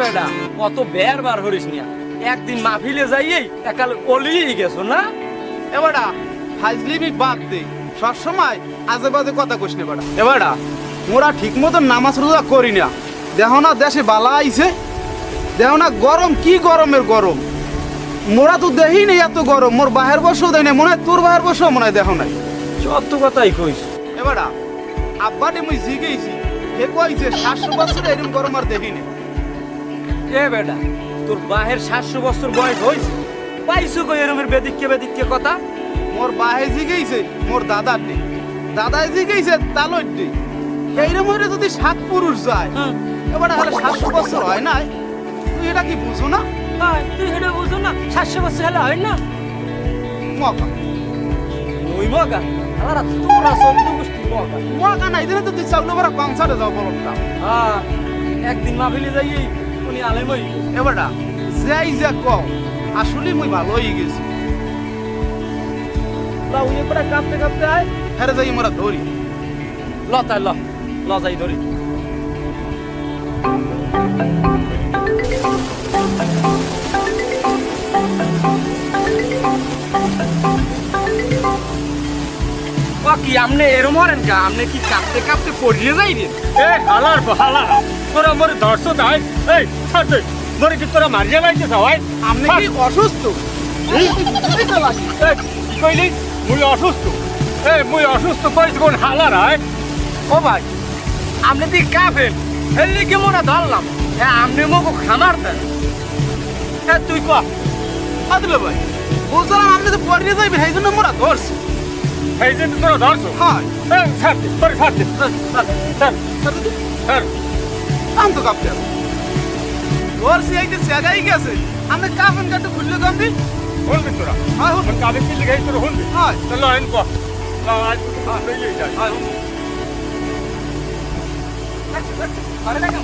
বেটা কত বের বার হরিস নিয়া। একদিন মাহফিলে যাইয়েই একাল অলিয়ে গেছো না? এবারা ফাইজলিমি বাদ দে। সবসময় আজে বাজে কথা কইস না এবারা মোরা ঠিক মতো নামাজ রোজা করি না। দেখো না দেশে বালা আইছে। দেখো না গরম কি গরমের গরম? মোরা তো দেহি নেই এত গরম। মোর বাহের বসেও দেয় না মনে হয় তোর বাহের বসেও মনে হয় দেখো নাই। সত্য কথাই কইস। এবারা আব্বাটি মুই জিগেইছি। হে কইছে সাতশো বছর এরকম গরম আর দেখিনি এ বেটা তোর বাহের সাতশো বছর বয়স হয়েছে। পাইছো কই এরমের বেদিককে বেদিককে কথা? মোর বাহে জিগেইছে মোর দাদার নেই দাদাই জিগেইছে তালই নেই এইরকম হইলে যদি সাত পুরুষ যায় হ্যাঁ। এবারে হলে সাতশো বছর হয় নাই। তুই এটা কি বুঝো না? তুই হেঁটে বুঝো না? সাতশো বছর হলে হয় না? মকা ওই মগা? আর তোরা চোদ্দ গোষ্ঠী মগা। মকা নাই দিনে তো তুই চাউলে বড় কনসার্টে যাও বলতাম হ্যাঁ একদিন মাহফিলে যাইয়েই উনি আলেমই এবারটা যাই যা কম আসলে মুই ভালো হয়ে গেছি। তা উনি করে কাঁপতে কাঁপতে আয় হেরে যাই মোরা ধরি লতায় ল ল যাই ধরি কি আমনে এরম মরেন কা আমনে কি কাঁপতে কাঁপতে পড়িয়ে যাইবেন এ হালার হালা তোরা মোর ধরছো তাই এই ছাড় মোরে কি তোরা মারিয়া লাইছে সবাই আপনি কি অসুস্থ? কি কইলি? মুই অসুস্থ। এ মুই অসুস্থ কইছ কোন হালার আয়। ও ভাই আমনে দি কাঁপেন। এর লিগে মোরা ধরলাম। হ্যাঁ আমনে মোকে খামার দেন। হ্যাঁ তুই কয়া আদিল ভাই বুঝলাম আপনি তো পড়িয়ে যাইবেন সেই জন্য মোরা ধরছি। এই যে তোরা ধরছো হ্যাঁ তোরে ছাড় দে ছাড় ছাড় আম তো কাঁপতে। ধরছি এই যে সেগাই গেছে আপনি কাফেন কাটু খুললে কামবি হলবি তোরা হ্যাঁ হুন কাবে কি লিখাই তোরা হলবি হ্যাঁ চলো আইন কো আজ লইয়ে যাই হ্যাঁ আরে দেখা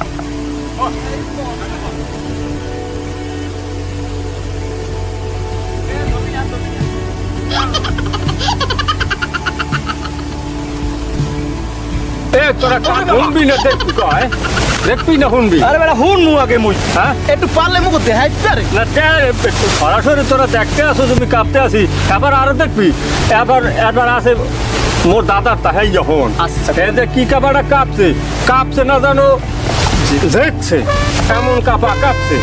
এ তোরা কান শুনবি না দেখবি কয় দেখবি না শুনবি আরে বেটা হুন মু আগে মুই? হ্যাঁ? একটু পারলে না দেখ, একটু সরাসরি তোরা দেখতে আসো তুমি কাঁপতে আসি। এবার আরও দেখবি এবার এবার আছে মোর দাদার তাহাই যখন আচ্ছা। কি কাঁপছে না জানো? দেখছে এমন কাপা কাঁপছে।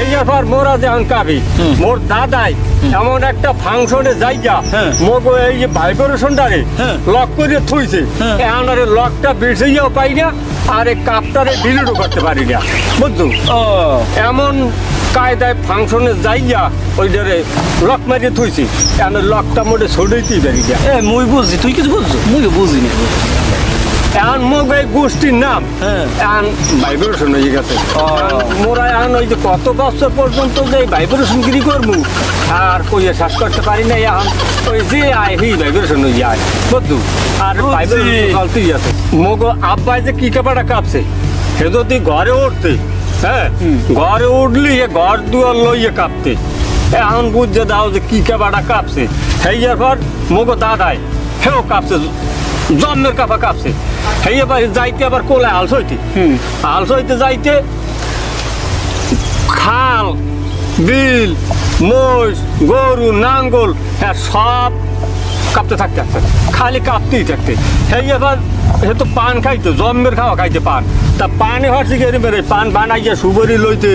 এই এবার মোরা যখন কাঁপি মোর দাদাই এমন একটা ফাংশনে যাইয়া হ্যাঁ। মোগো এই যে ভাইব্রেশনটারে হ্যাঁ। লক করে থুইছে। হ্যাঁ। এখন আর লকটা বেঁচেইয়াও পাই না আর এই কাপটারে ডিলিটও করতে পারি না। বুঝছ? এমন কায়দায় ফাংশনে যাইয়া ওইটারে লক মারিয়ে থুইছি। এখন লকটা মোটে ছড়াইতেই পারি না। এ মুই বুঝছি। তুই কিছু বুঝছ? মুই বুঝি না এখন মোক এই গোষ্ঠীর নাম। হ্যাঁ। এখন ভাইব্রেশন হয়ে গেছে মোরা এখন ওই যে কত বছর পর্যন্ত যে ভাইব্রেশন গিরি করব আর কইয়া শ্বাস করতে পারি না এখন। ওই যে আয় হি ভাইব্রেশন হয়ে যায় বুঝলু আর বুঝছি। ভাইব্রেশন চলতেই আছে। মোক আব্বাই যে কি কাপাটা কাঁপছে সে যদি ঘরে উঠতে হ্যাঁ ঘরে উঠলি ঘর দুয়ার লইয়ে কাঁপতে। এখন বুঝতে দাও যে কি কাপাটা কাঁপছে। সেই পর মগো দাদাই হেও কাঁপছে। জন্মের কাপা কাঁপছে। সেই এবার যাইতে আবার কোলায় আলস হইতে। আলস হইতে যাইতে খাল বিল মোষ গরু নাঙ্গল হ্যাঁ সব কাঁপতে থাকতে থাকতে। খালি কাঁপতেই থাকতে। সেই এবার সে তো পান খাইতো জন্মের খাওয়া খাইতে পান। তা পানি হচ্ছে গেলে বেড়ে পান বানাইয়া সুবরি লইতে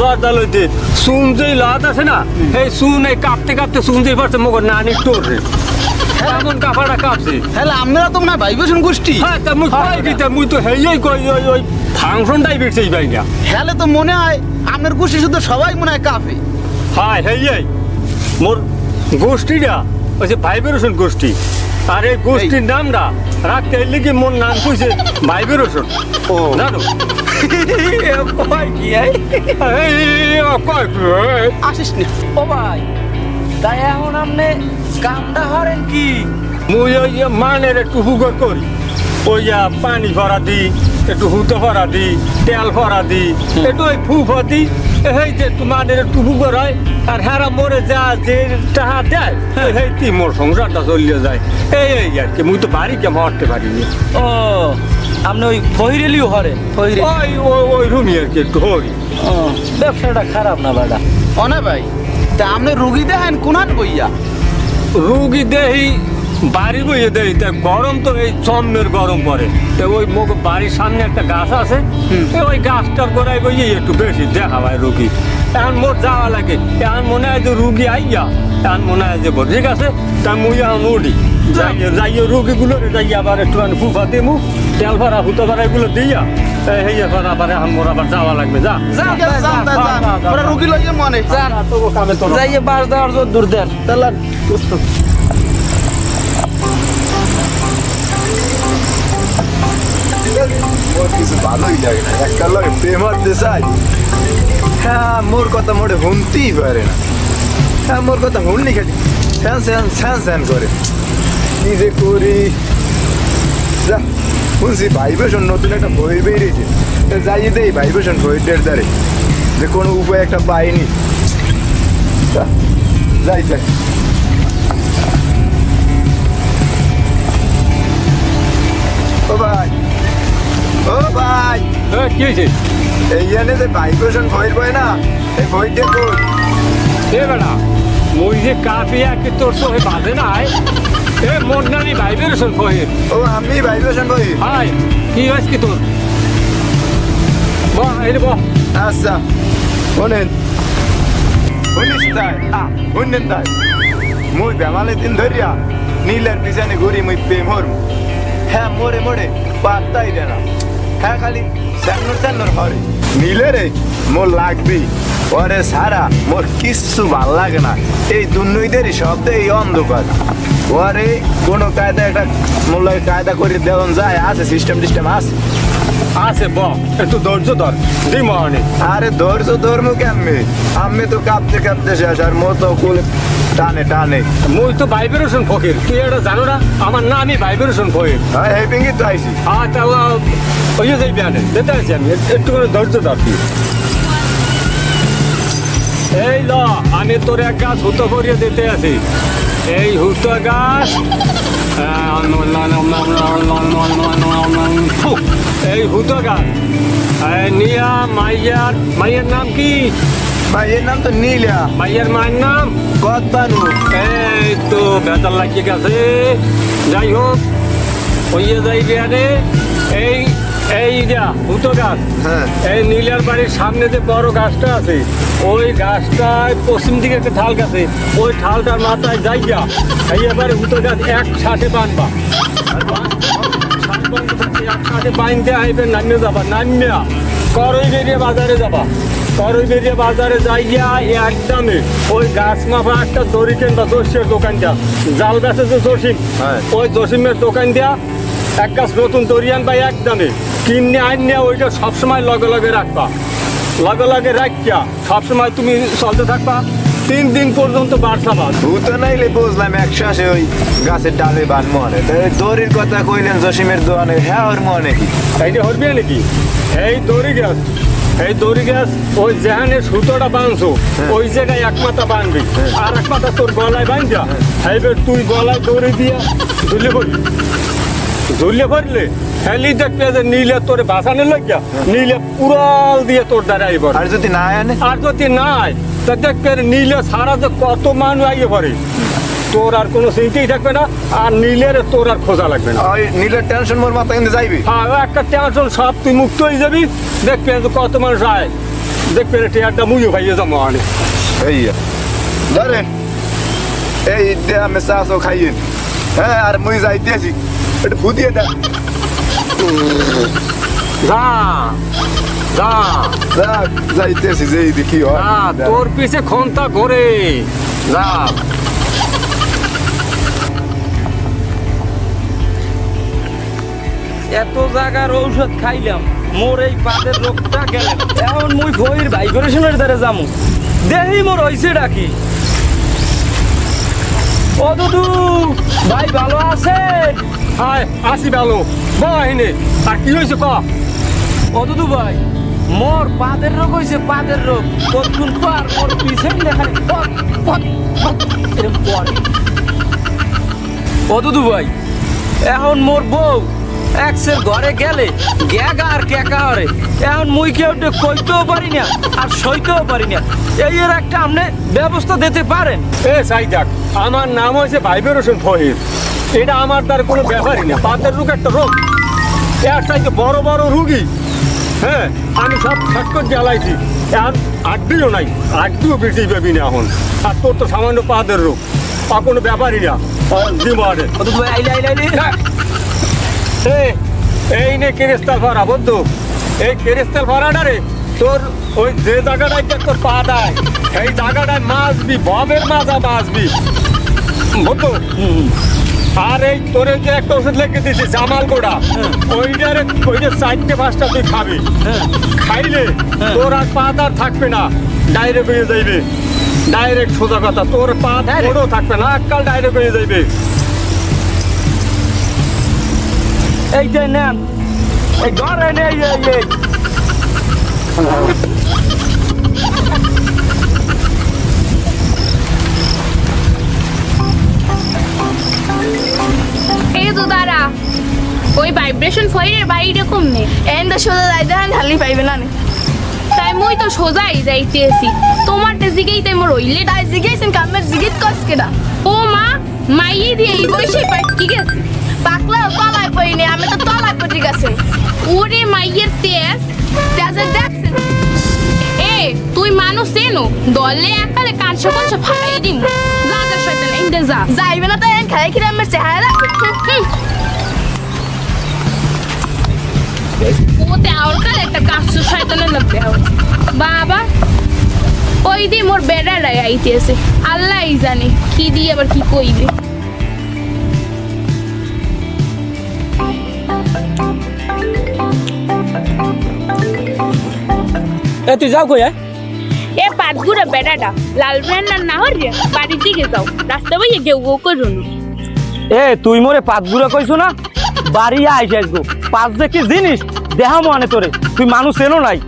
জর্দা লইতে। চুন যেই লাত আছে না এই চুন এই কাঁপতে কাঁপতে চুন যেই পারছে মগর নানি টোর রে। এমন কাপড়টা কাঁপছে হ্যালে আমরা তো মনে হয় ভাইবেশন গোষ্ঠী হ্যাঁ তা মুই কই দিতে মুই তো হেই কই ওই ওই ফাংশনটাই বিটছেই ভাই না হ্যালে তো মনে হয় আপনার গোষ্ঠী শুধু সবাই মনে হয় কাফে হাই হেই মোর গোষ্ঠীটা ওই যে ভাইব্রেশন গোষ্ঠী আর এই গোষ্ঠীর নামটা রাখতে এলে কি মোর নাম কইছে ভাইব্রেশন ও। জানো কয় কি কয়? আসিস না ও ভাই তাই এখন আপনি কামটা হরেন কি? মুই ওই যে মানের একটু হুগর করি। ওই যে পানি ভরা দি একটু হুতো ভরা দি তেল ভরা দি একটু ওই ফু দি এই যে একটু মানের একটু হুগর হয় আর হেরা মরে যা যে টাহা দেয় এই তি মোর সংসারটা চলিয়ে যায়। এই এই আর কি মুই তো বাড়ি কে মরতে পারিনি ও আপনি ওই ফহিরেলিও হরে ফহিরে। ওই ওই রুমি আর কি একটু হই। ও, ব্যবসাটা খারাপ না বাড়া অনে ভাই। তা আপনি রুগী দেখেন কোন বইয়া? রুগী দেহি বাড়ি বইয়ে দেই তা গরম তো এই চন্দ্রের গরম পড়ে তো ওই মুখ বাড়ির সামনে একটা গাছ আছে ওই গাছটার গোড়ায় বইয়ে একটু বেশি দেখা হয় রুগী। এখন মোর যাওয়া লাগে এখন মনে হয় যে রুগী আইয়া এখন মনে হয় যে ঠিক আছে? তা মুই এখন উঠি। যাইয়ে যাইয়ে রুগীগুলো যাইয়ে আবার একটুখানি ফুফা দিমু তেল ভাড়া হুতো ভাড়া এগুলো দিয়া এই এবার আবার এখন মোর আবার যাওয়া লাগবে যা। যান ঠিক আছে, যান, যান, যান। ওরা রুগী লইয়ে মনে। তবু কামে তো যাইয়ে বাস দেওয়ার জোর দূর দেন। তাহলে কিছু ভালোই লাগে না একটা লাগে প্রেম হতে চাই হ্যাঁ মোর কথা মোটে শুনতেই পারে না। হ্যাঁ মোর কথা শুনলি খালি। স্যান স্যান স্যান স্যান করে। কি যে করি। যা শুনছি ভাইবেশন নতুন একটা বই বেরিয়েছে। যাই দেই ভাইবেশন বইটার দ্বারে। যে কোনো উপায় একটা পাইনি। যাই যাই ও ভাই ও ভাই। এ, কি হয়েছে? এই এনে যে ভাইব্রেশন বইর বই না এই বইটা কই? এ বেড়া মুই যে কাপিয়া কি তোর তো হয়ে বাজে নাই এ মোর নানি ভাইব্রেশন কহে ও আমি ভাইব্রেশন বই হাই কি হয়েছে কি তোর? বাহ এই বাহ। আচ্ছা শোনেন। শুনিস তাই? আ শুনেন তাই। মুই বেমালে দিন ধরিয়া নীলের পিছনে ঘুরি মুই প্রেম হরম। হ্যাঁ মোরে মোরে পাত্তাই দে না হ্যাঁ খালি স্যান্নর স্যান্নর হরে। নীলে রে মোর লাগবি। ওরে সারা মোর কিচ্ছু ভালো লাগে না। এই দুর্নইদেরই শব্দ এই অন্ধকার। ওরে কোনো কায়দা একটা মূল্য কায়দা করে দেওয়া যায় আছে সিস্টেম টিস্টেম আছে। আছে বাহ একটু ধৈর্য ধর দি মহানি আরে ধৈর্য ধর্ম কেমনে? আমি তো কাঁপতে কাঁপতে শেষ আর মতো কুলে টানে টানে। মুই তো ভাইব্রেশন ফকির তুই এটা জানো না? আমার নামই ভাইব্রেশন ফকির। হ্যাঁ এই পিঙ্গি তো আইসি তা ওই যাই বিয়ানে যেতে আছি আমি একটু করে ধৈর্য ধর। এই ল আমি তোর এক গাছ হুতো করিয়ে দিতে আছি। এই হুতো গাছ। এই হুতো গাছ। নিয়া মাইয়ার মাইয়ের নাম কি? ভাই নাম তো নীলা। মাইয়ের মায়ের নাম? বানু এই তো বেতাল লাগিয়ে গেছে। যাই হোক ওইয়ে যাই বিয়ানে এই এই যা হুতো গাছ। হ্যাঁ। এই নীলার বাড়ির সামনে যে বড় গাছটা আছে ওই গাছটায় পশ্চিম দিকে একটা ঢাল গাছে। ওই ঢালটার মাথায় যাইয়া এই এবারে হুতো গাছ এক সাথে বানবা। এক সাথে বাইনতে আইবে নামিয়ে যাবা। নামিয়া করই বেরিয়ে বাজারে যাবা। করই বেরিয়ে বাজারে যাইয়া একদমে ওই গাছ মাফা একটা দড়ি কেন বা কেনবা জসিমের দোকানটা। জাল বেচে যে জসিম হ্যাঁ। ওই জসিমের দোকান দিয়া এক গাছ নতুন দরিয়ান পাই একদমে কিনে আইনে ওইটা সবসময় লগে লগে রাখবা। লগে লগে রাখিয়া সবসময় তুমি চলতে থাকবা। তিন দিন পর্যন্ত বাড়ছাবা ভূত নাইলে বুঝলাম এক শ্বাসে ওই গাছের ডালে বান মনে দড়ির কথা কইলেন জসিমের দোয়ানে হ্যাঁ ওর মনে কি? এইটা হরবি নাকি? এই দড়ি গাছ এই দড়ি গাছ ওই যেখানে সুতোটা বাঁধছো ওই জায়গায় এক মাথা বাঁধবি আর এক মাথা তোর গলায় বাঁধা। এইবার তুই গলায় দড়ি দিয়া ঝুলে পড়বি। ঝুলে পড়লে হেলি দেখবে যে নীলে তোর বাঁচানো লাগিয়া নীলে পুরাল দিয়ে তোর দ্বারা আইব। আর যদি না আনে? আর যদি নাই তা দেখবে নীলে সারা যে কত মানুষ আইয়ে পড়ে তোর আর কোনো চিন্তাই থাকবে না আর নীলের তোর আর খোঁজা লাগবে না। ওই নীলের টেনশন মোর মাথা কিন্তু যাইবি? হ্যাঁ একটা টেনশন সব তুই মুক্ত হয়ে যাবি। দেখবে কত মানুষ আয়। দেখবে টিয়ারটা মুইও ভাইয়ে যাব অনেক এই ধরেন এই দে আমি চাষও খাইয়েন হ্যাঁ আর মুই যাইতেছি। একটু ফুদিয়ে দেন যা যা। যাক যাইতেছি যে এই দেখি হয়। যা তোর পিছে ক্ষমতা ঘোরে যা। এত জায়গার ঔষধ খাইলাম মোর এই পাদের রোগটা গেল। এখন মুই ভইর ভাইব্রেশনের দ্বারা যামু। দেহি মোর হইছে ডাকি ও দুদু ভাই ভালো আছে? হায় আসি ভালো বাহিনী আর কি হয়েছে ক? ও দুদু ভাই মোর পাদের রোগ হয়েছে পাদের রোগ। কতক্ষণ পার মোর পিছন দেখালে পট পট পট এরম পড়ে ও দুদু ভাই এখন মোর বউ। এক্সের ঘরে গেলে গ্যাগা আর কেকা হরে। এখন মুই কেউ কইতেও পারি না আর সইতেও পারি না। এই এর একটা আপনি ব্যবস্থা দিতে পারেন। এ সাইদাক আমার নাম হয়েছে ভাইবেরোশন ফহির এটা আমার তার কোনো ব্যাপারই না পাতের রোগ একটা রোগ। এর চাইতে বড় বড় রুগী। হ্যাঁ আমি সব ঠাক্কর জ্বালাইছি। আর আড্ডিও নাই আড্ডিও বেশি পাবি না এখন। আর তোর তো সামান্য পাদের রোগ তা কোনো ব্যাপারই না। জীবনে এই নে কেরেস্তাল ভাড়া বন্ধু। এই কেরেস্তাল ভাড়াটা রে তোর ওই যে জায়গাটায় তোর পা দেয় এই জায়গাটায় মাছবি বমের মাজা মাছবি বন্ধু আর এই তোর যে একটা ওষুধ লিখে দিছি জামাল গোড়া ওইটারে ওইটা চারটে পাঁচটা তুই খাবি। খাইলে তোর আর পা আর থাকবে না ডাইরেক্ট হয়ে যাইবে। ডাইরেক্ট সোজা কথা তোর পা ওড়ও থাকবে না এককাল ডাইরেক্ট হয়ে যাইবে। এই যে নেন এই ঘরে নেই এই দাঁড়া। ওই ভাইব্রেশন ফয়ের বাড়িটা কমনে। এন্ড সোজা যাইতে হান খালি পাইবে না নি। তাই মুই তো সোজাই যাইতেছি। তোমারটা জিগেই তাই মোর হইলে। তাই জিজ্ঞেসেন কামের জিজ্ঞেস কস কেডা? ও মা মাইয়ে দিয়ে এই বয়সে পাই কি পাকলা তলায় পড়িনি আমি তো তলায় পড়ে গেছে ওরে মাইয়ের তেজ তেজে দেখছেন এ তুই মানুষ এনো দলে একালে কাঁচা কাঁচা ফাটাই দিম যা যা শয়তান এন্ডে যা। যাইবে না তাই খাই খিরে আমার চেহারা। ওতে আর কালে একটা কাঁচা শয়তানের লাগবে বাবা ওই দি মোর বেড়ারাই আইতেছে। আল্লাহই জানে কি দিয়ে আবার কি কইবে। এ তুই যাও কই এ? পাতগুড়া বেড়াটা। লাল ব্র্যান্ডার না হরে বাড়ির দিকে যাও। রাস্তা বইয়ে গেউ গেউ করুন এ তুই মোরে পাঁচ গুড়া কইছো না? বাড়ি আইস আসব পাঁচ যে কি জিনিস দেহা মানে তোরে। তুই মানুষ এলো নাই।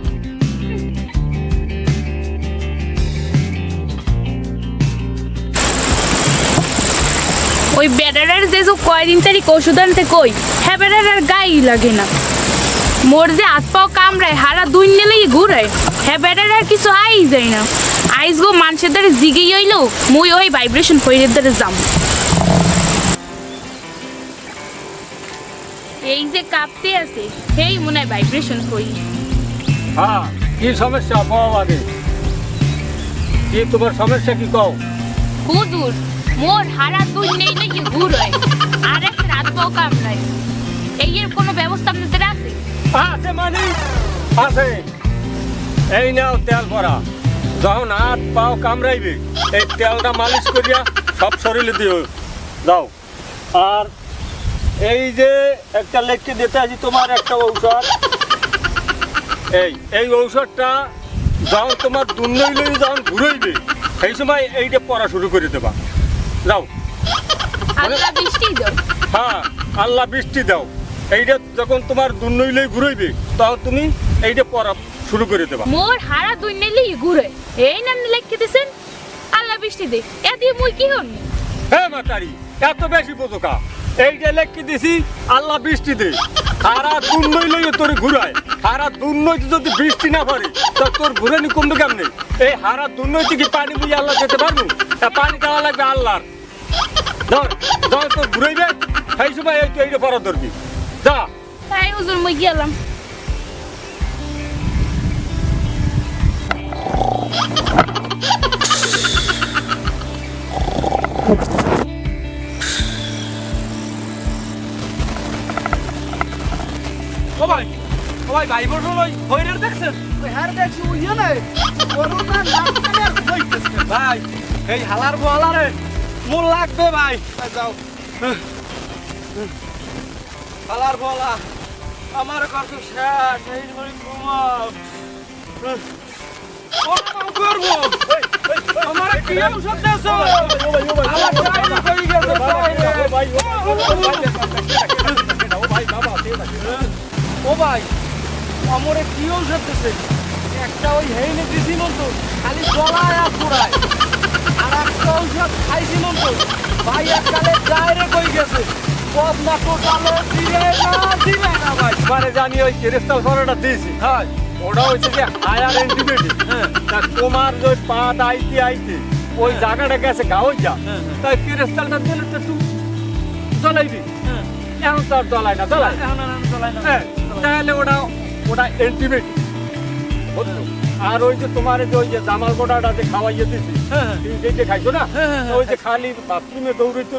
ওই বেড়াটার যে যে কয়দিন তারিখ ওষুধ আনতে কই হ্যাঁ বেড়াটার গায়ে লাগে না। মোর যে হাত পাও কামড়ায় হারা দুই নেলেই ঘুরায় হ্যাঁ বেড়াটার কিছু আই যায় না। আইস গো মানুষের দ্বারা জিগেই হইল মুই ওই ভাইব্রেশন ফইরের দ্বারা যাম। এই যে কাঁপতে আছে সেই মনে হয় ভাইব্রেশন করি হ্যাঁ কি সমস্যা আগে কি তোমার সমস্যা কি কও? হুদুর মোর হারা দুই নেই নাকি ঘুরায় আর এক রাত পাও কামড়ায় এই এর কোনো ব্যবস্থা আপনাদের আছে? আছে মানে? আছে। এই নাও তেল ভরা। যখন হাত পাও কামড়াইবে এই তেলটা মালিশ করিয়া সব শরীরে দিও। দাও আর এই যে একটা লেখকে দিতে আছি তোমার একটা ঔষধ। এই এই ঔষধটা যখন তোমার দুর্নই লই যখন ঘুরইবে সেই সময় এইটা পড়া শুরু করে দেবা। যাও। আল্লাহ বৃষ্টি দাও। হ্যাঁ আল্লাহ বৃষ্টি দাও। এইটা যখন তোমার দুর্নইলেই ঘুরাইবে তখন তুমি এইটা পড়া শুরু করে দেবা। মোর হারা দুই নেলি ঘুরে। এই নাম লিখে দিছেন? আল্লাহ বৃষ্টি দে। এ দিয়ে মুই কি হন হ্যাঁ মাতারি এত বেশি বোঝোকা এইটা লেখকে দিছি আল্লাহ বৃষ্টি দে। হারা দুর্নই লইয়ে তোর ঘুরায়। হারা দুর্নইতে যদি বৃষ্টি না পড়ে তা তোর ঘুরানি কমবে কেমনে? এই হারা দুর্নইতে কি পানি বুঝে আল্লাহ যেতে পারব? তা পানি দেওয়া লাগবে আল্লাহর। ধর যখন তোর ঘুরাইবে সেই সময় এই তো এইটা পড়া ধরবি। যা তাই হুজুর মুই গেলাম ভাই ও ভাই ভাই বড় লই হইরের দেখছেন ওই হার দেখছি ওই ইয়ে নাই নাম জানি আর কইতেছে ভাই এই হালার বলারে মোর লাগবে ভাই যাও হালার বলা, আমার কত শেষ, এই করে ঘুমাও। করব? ও ভাই, আমরে কি ঔষধ একটা ওই হেইনে দিছি মতো খালি গলায় আর পুরায় আর একটা ঔষধ খাইছি ভাই এককালে ডাইরেক্ট হয়ে গেছে। বদনা টোটালে দিলে না দিলে না ভাই। মানে জানি ওই ক্রিস্টাল ফটোটা দিয়েছি। হ্যাঁ। ওটা হচ্ছে যে হায়ার এন্টিমেটিক হ্যাঁ। তা তোমার যে পা আইতে আইতে ওই জায়গাটা গেছে গাও যা হ্যাঁ, হ্যাঁ। তাই ক্রিস্টালটা দিলে তো একটু জ্বলাইবি। হ্যাঁ। এখন তো আর জ্বলাই না জ্বলাই হ্যাঁ তাহলে ওটা ওটা এন্টিমেট আর ওই যে তোমার যে ওই যে জামাল গোটাটা যে খাওয়াইয়ে দিছি যে খাইছো না? হ্যাঁ, হ্যাঁ, হ্যাঁ। ওই যে খালি বাথরুমে দৌড়িতে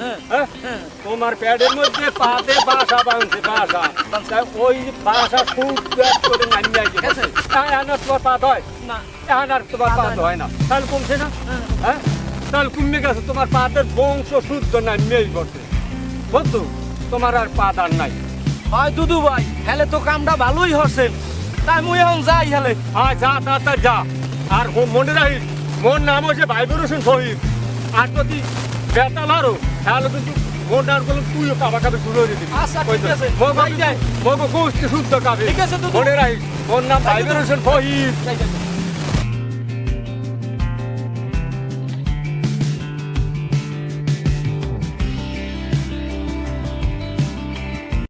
হ্যাঁ। তোমার প্যাডের মধ্যে পাতে বাসা বাঁধছে বাসা। তা ওই বাসা খুব করে নামিয়ে তোমার পাত হয়? না। আর তোমার পাত হয় না। তাহলে কমছে না? হ্যাঁ। তাহলে কমে গেছে। তোমার পাতের বংশ শুদ্ধ নামিয়েই করছে বুঝছ তোমার আর পাত আর নাই। হয় দুদু ভাই হেলে তো কামটা ভালোই হচ্ছেন তাই মুই এখন যাই হেলে। আয় যা তাড়াতাড়ি যা। আর মনে রাখিস মোর নাম হচ্ছে ভাইবর হোসেন শহীদ আর যদি বেতাল আরও তাহলে কিন্তু মোর নাম করলে তুইও কাবা কাবে শুরু হয়ে দিবি আচ্ছা, যাই, যাই। শুদ্ধ কাবে ঠিক আছে। মনে মোর নাম ভাইবর হোসেন শহীদ।